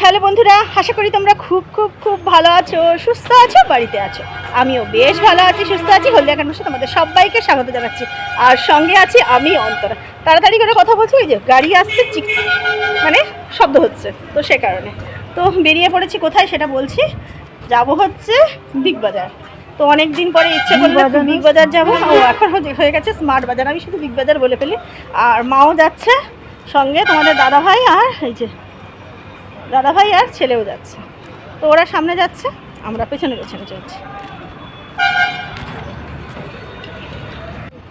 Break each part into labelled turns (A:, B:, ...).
A: Hello বন্ধুরা, আশা করি তোমরা খুব খুব খুব ভালো আছো, সুস্থ আছো, বাড়িতে আছো। আমিও বেশ ভালো আছি, সুস্থ আছি। হলদিয়া কান্ডসে তোমাদের সবাইকে স্বাগত জানাচ্ছি। আর সঙ্গে আছি আমি অন্তরা। তাড়াতাড়ি করে কথা বলছি ওই যে গাড়ি আসছে, চিক মানে শব্দ হচ্ছে, তো সে কারণে। তো বেরিয়ে পড়েছি কোথায় সেটা বলছি? যাব হচ্ছে বিগ বাজার। তো অনেক দিন পরে ইচ্ছে করল বিগ বাজার যাব। ও এখন হয়ে- হয়ে গেছে স্মার্ট বাজার। আমি শুধু বিগ বাজার বলে ফেলি। আর মাও যাচ্ছে সঙ্গে তোমাদের দাদা ভাই আর এই যে দাদা ভাই আর ছেলেও যাচ্ছে। তো ওরা সামনে যাচ্ছে আমরা পেছনে পেছনে চলছি।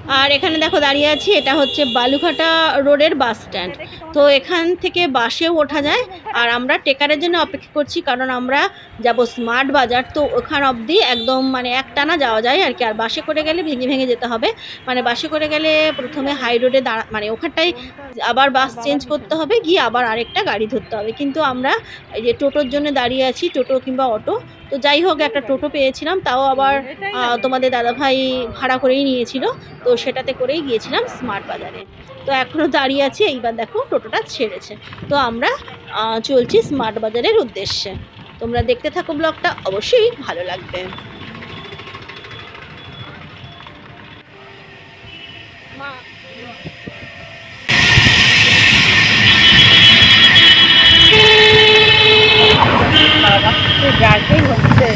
A: আর এখানে দেখো দাঁড়িয়ে আছি, এটা হচ্ছে বালুঘাটা রোডের বাস স্ট্যান্ড। তো এখান থেকে বাসেও ওঠা যায়, আর আমরা টেকারের জন্য অপেক্ষা করছি, কারণ আমরা যাব স্মার্ট বাজার। তো ওখান অবধি একদম মানে একটানা যাওয়া যায় আর কি, আর বাসে করে গেলে ভেঙে ভেঙে যেতে হবে। মানে বাসে করে গেলে প্রথমে হাই রোডে দাঁড়া মানে ওখানটায় আবার বাস চেঞ্জ করতে হবে, গিয়ে আবার আরেকটা গাড়ি ধরতে হবে। কিন্তু আমরা এই যে টোটোর জন্য দাঁড়িয়ে আছি, টোটো কিংবা অটো তো যাই হোক, একটা টোটো পেয়েছিলাম, তাও আবার তোমাদের দাদাভাই ভাড়া করেই নিয়েছিল, তো সেটাতে করেই গিয়েছিলাম স্মার্ট বাজারে। তো এখনও দাঁড়িয়ে আছি, এইবার দেখো টোটোটা ছেড়েছে। তো আমরা চলছি স্মার্ট বাজারের উদ্দেশ্যে। তোমরা দেখতে থাকো ব্লগটা, অবশ্যই ভালো লাগবে। গাড়ি হচ্ছে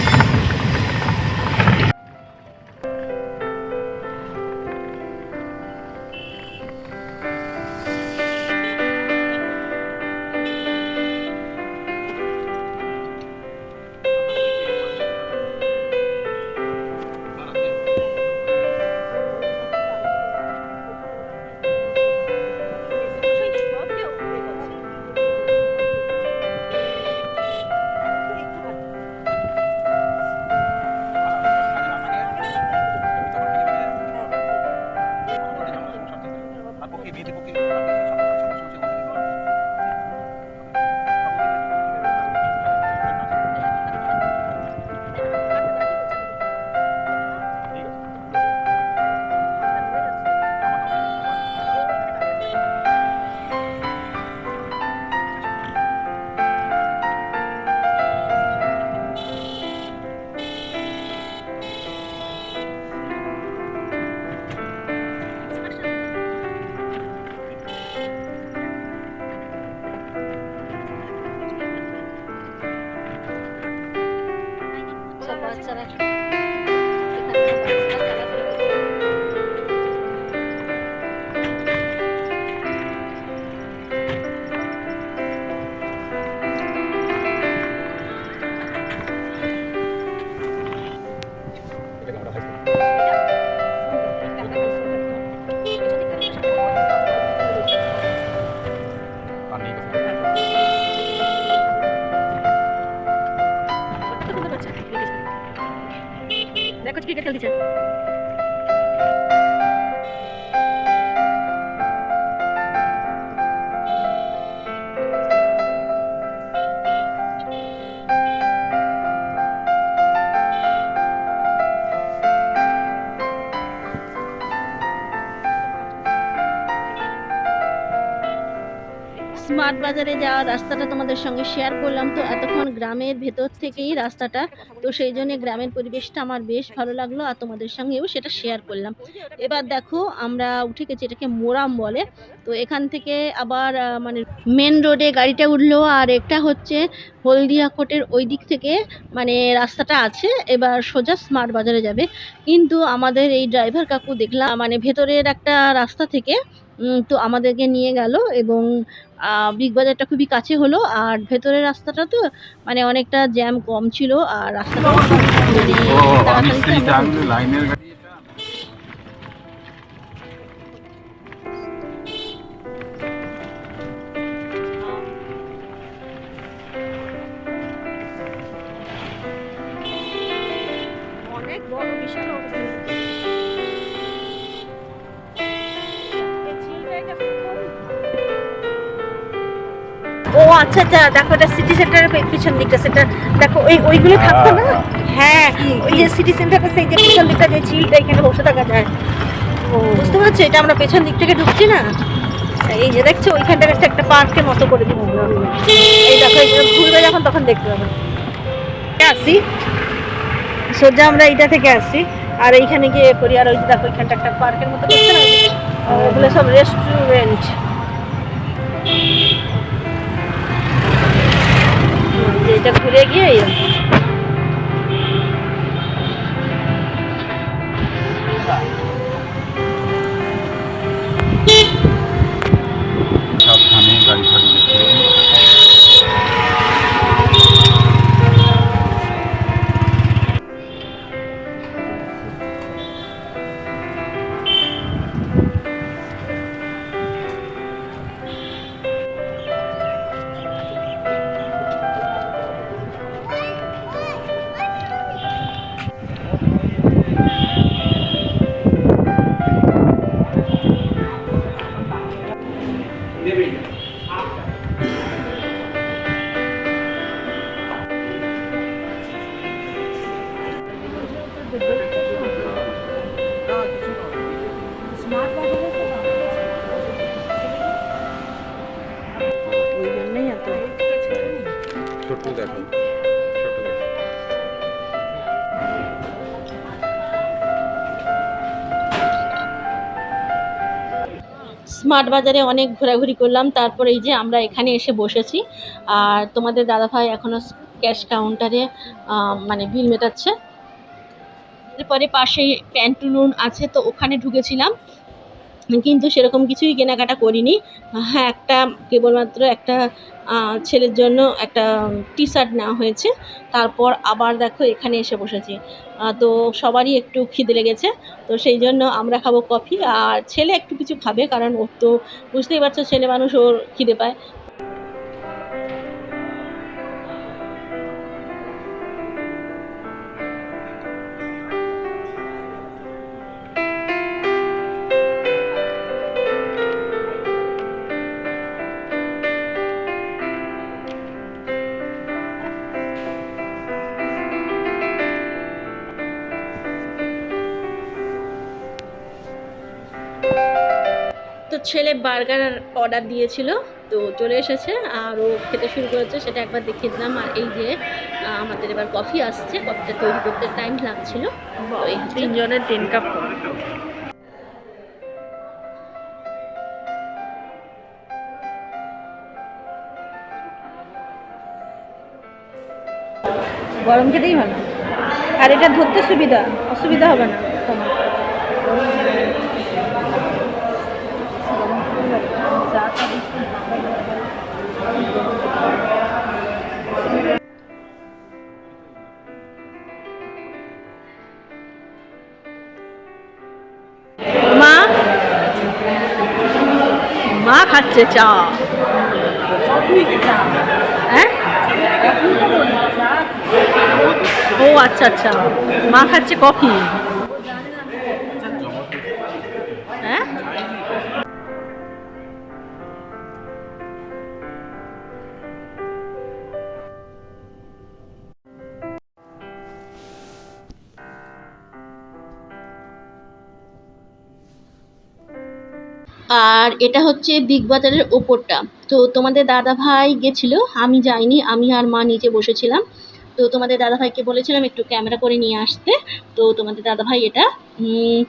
A: দেখো স্মার্ট বাজারে যাওয়ার রাস্তাটা তোমাদের সঙ্গে শেয়ার করলাম তো এতক্ষণ গ্রামের ভেতর থেকেই রাস্তাটা। তো সেই জন্য গ্রামের পরিবেশটা আমার বেশ ভালো লাগল আর তোমাদের সঙ্গেও সেটা শেয়ার করলাম। এবার দেখো আমরা উঠে গেছি এটাকে মোরাম বলে। তো এখান থেকে আবার মানে মেন রোডে গাড়িটা উঠল আর একটা হচ্ছে হলদিয়া কোটের ওই দিক থেকে মানে রাস্তাটা আছে, এবার সোজা স্মার্ট বাজারে যাবে। কিন্তু আমাদের এই ড্রাইভার কাকু দেখলাম মানে ভেতরের একটা রাস্তা থেকে তো আমাদেরকে নিয়ে গেল এবং আহ, বিগ বাজারটা খুবই কাছে হলো আর ভেতরের রাস্তাটা তো মানে অনেকটা জ্যাম কম ছিল আর রাস্তাটা আচ্ছা আচ্ছা দেখো, এটা সিটি সেন্টারের পিছন দিকটা, সেটা দেখো, ওই, ওইগুলো থাকতো না? হ্যাঁ ওই যে সিটি সেন্টারটা সেই যে পিছন দিকটা, যে ঝিলটা, এখানে বসে থাকা যায়। বুঝতে পারছ? এটা আমরা পেছন দিক থেকে ঢুকছি না? এই যে দেখছ ওইখানটার একটা একটা পার্কের মতো করে দিচ্ছিল এই দেখো ঘুরবে যখন, তখন দেখতে পাবে। আসি। সোজা আমরা এইটা থেকে আসি। আর এইখানে গিয়ে করি, আর ওই দেখো, ওইখানটা একটা পার্কের মতো করছে না? ওগুলো সব রেস্টুরেন্ট এটা ঘুরে গিয়ে স্মার্ট বাজারে অনেক ঘোরাঘুরি করলাম। তারপর এই যে আমরা এখানে এসে বসেছি। আর তোমাদের দাদাভাই এখনও ক্যাশ কাউন্টারে মানে বিল মেটাচ্ছে। এরপরে পাশে প্যান্টুলুন আছে, তো ওখানে ঢুকেছিলাম। কিন্তু সেরকম কিছুই কেনাকাটা করিনি। হ্যাঁ একটা কেবলমাত্র একটা ছেলের জন্য একটা টি শার্ট নেওয়া হয়েছে। তারপর আবার দেখো এখানে এসে বসেছি। তো সবারই একটু খিদে লেগেছে। তো সেই জন্য আমরা খাব কফি। আর ছেলে একটু কিছু খাবে, কারণ ওর তো বুঝতেই পারছ ছেলে মানুষ, ওর খিদে পায়। ছেলে বার্গার অর্ডার দিয়েছিল তো চলে এসেছে আর ও খেতে শুরু করেছে সেটা একবার দেখিয়ে দিলাম আর এই যে আমাদের এবার কফি আসছে কফিটা তৈরি করতে টাইম লাগছিল।
B: তিনজনের তিন কাপ গরম খেতেই ভালো। আর এটা ধরতে সুবিধা অসুবিধা হবে না।
A: মা খাচ্ছে চা। হ্যাঁ? ও আচ্ছা আচ্ছা। মা খাচ্ছে কফি। আর এটা হচ্ছে বিগ বাজারের ওপরটা। তো তোমাদের দাদা ভাই গেছিল, আমি যাইনি, আমি আর মা নিচে বসেছিলাম। তো তোমাদের দাদাভাইকে বলেছিলাম একটু ক্যামেরা করে নিয়ে আসতে। তো তোমাদের দাদাভাই এটা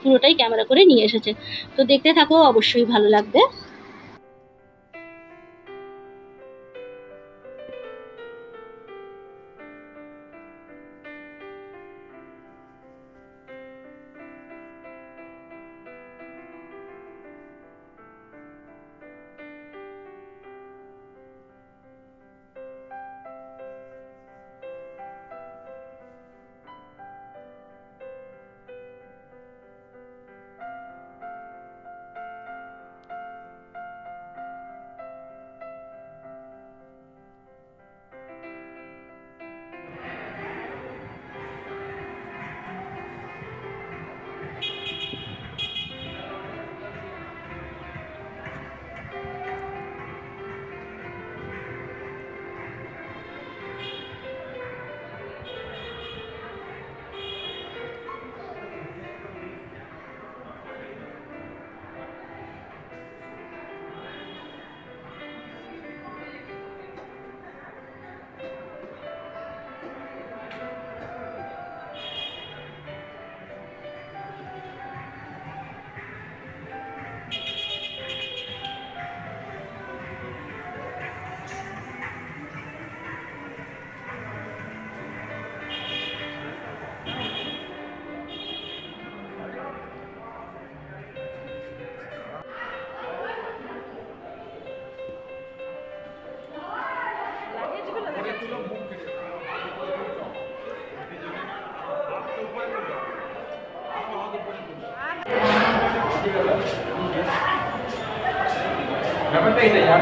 A: পুরোটাই ক্যামেরা করে নিয়ে এসেছে। তো দেখতে থাকো, অবশ্যই ভালো লাগবে।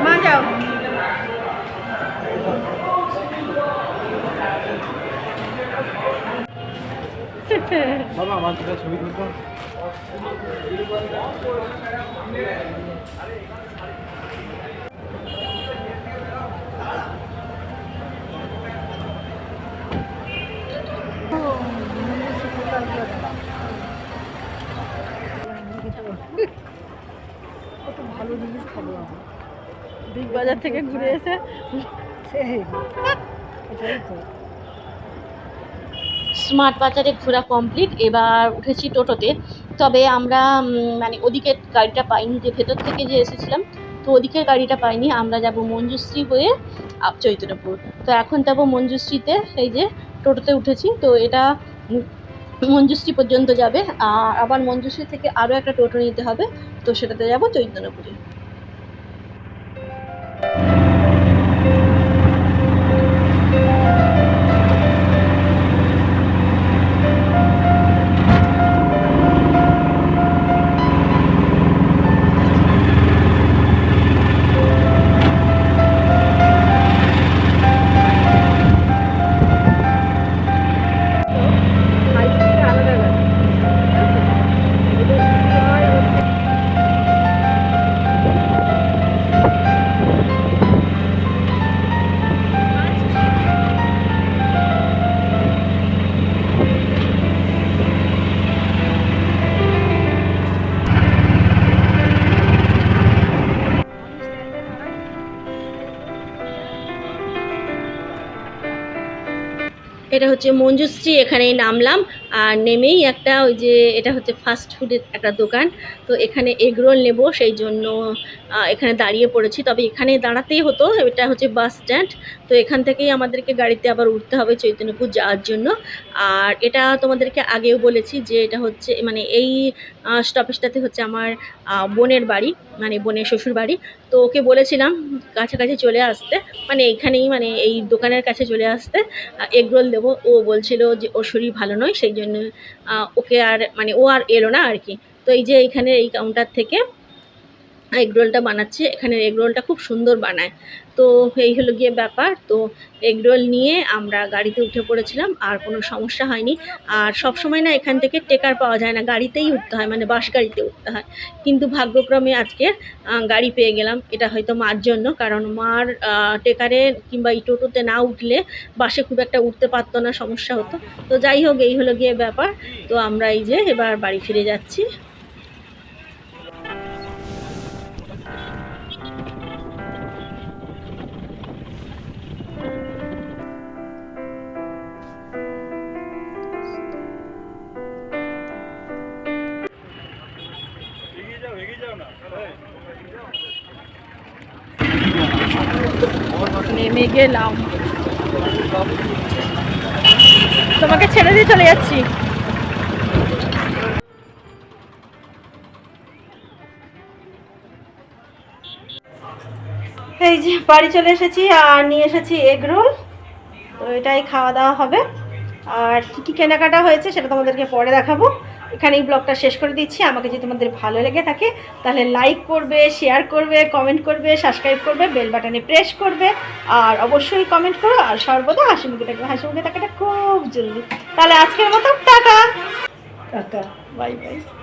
B: মা যাও
C: বাবা আমার ছবি তুলতো।
B: বাজার থেকে ঘুরে এসে।
A: স্মার্ট বাজারে ঘোরা কমপ্লিট এবার উঠেছি টোটোতে। তবে আমরা মানে ওদিকের গাড়িটা পাইনি, যে ভেতর থেকে যে এসেছিলাম, তো ওদিকের গাড়িটা পাইনি। আমরা যাব মঞ্জুশ্রী হয়ে চৈতন্যপুর। তো এখন যাব মঞ্জুশ্রীতে, এই যে টোটোতে উঠেছি। তো এটা মঞ্জুশ্রী পর্যন্ত যাবে। আর আবার মঞ্জুশ্রী থেকে আরও একটা টোটো নিতে হবে, তো সেটাতে যাব চৈতন্যপুরে। এটা হচ্ছে মঞ্জুশ্রী এখানে নামলাম। আর নেমেই একটা ওই যে এটা হচ্ছে ফাস্ট ফুডের একটা দোকান। তো এখানে এগ রোল নেব, সেই জন্য এখানে দাঁড়িয়ে পড়েছি। তবে এখানে দাঁড়াতেই হতো, এটা হচ্ছে বাস স্ট্যান্ড তো এখান থেকেই আমাদেরকে গাড়িতে আবার উঠতে হবে চৈতন্যপুর যাওয়ার জন্য। আর এটা তোমাদেরকে আগেও বলেছি যে এটা হচ্ছে মানে এই স্টপেজটাতে হচ্ছে আমার বোনের বাড়ি মানে বোনের শ্বশুর বাড়ি। তো ওকে বলেছিলাম কাছাকাছি চলে আসতে মানে এখানেই মানে এই দোকানের কাছে চলে আসতে এগ রোল দেবো। ও বলছিল যে, ওর শরীর ভালো নয়, সেই জন্য ওকে আর মানে ও আর এলো না আর কি। তো এই যে এইখানে এই কাউন্টার থেকে এগ রোলটা বানাচ্ছে। এখানের এগ রোলটা খুব সুন্দর বানায়। তো এই হলো গিয়ে ব্যাপার। তো এগ রোল নিয়ে আমরা গাড়িতে উঠে পড়েছিলাম, আর কোনো সমস্যা হয়নি। আর সব সময় না এখান থেকে টেকার পাওয়া যায় না, গাড়িতেই উঠতে হয় মানে বাস গাড়িতে উঠতে হয়। কিন্তু ভাগ্যক্রমে আজকে গাড়ি পেয়ে গেলাম। এটা হয়তো মার জন্য, কারণ মার টেকারে কিংবা এই টোটোতে না উঠলে বাসে খুব একটা উঠতে পারতো না, সমস্যা হতো। তো যাই হোক, এই হলো গিয়ে ব্যাপার। তো আমরা এই যে এবার বাড়ি ফিরে যাচ্ছি।
B: গেলাম তোমাকে ছেড়ে দিয়ে চলে যাচ্ছি। এই যে, বাড়ি চলে এসেছি আর নিয়ে এসেছি এগ রোল তো এটাই খাওয়া দাওয়া হবে। আর কী কী কেনাকাটা হয়েছে সেটা তোমাদেরকে পরে দেখাবো। এখানেই ব্লগটা শেষ করে দিচ্ছি। আমাকে যদি তোমাদের ভালো লেগে থাকে তাহলে লাইক করবে শেয়ার করবে কমেন্ট করবে সাবস্ক্রাইব করবে বেল বাটনে প্রেস করবে আর অবশ্যই কমেন্ট করো আর সর্বদা হাসি মুখে থাকবে। হাসি মুখে থাকাটা খুব জরুরি। তাহলে আজকের মতো টাটা। টাটা। Bye bye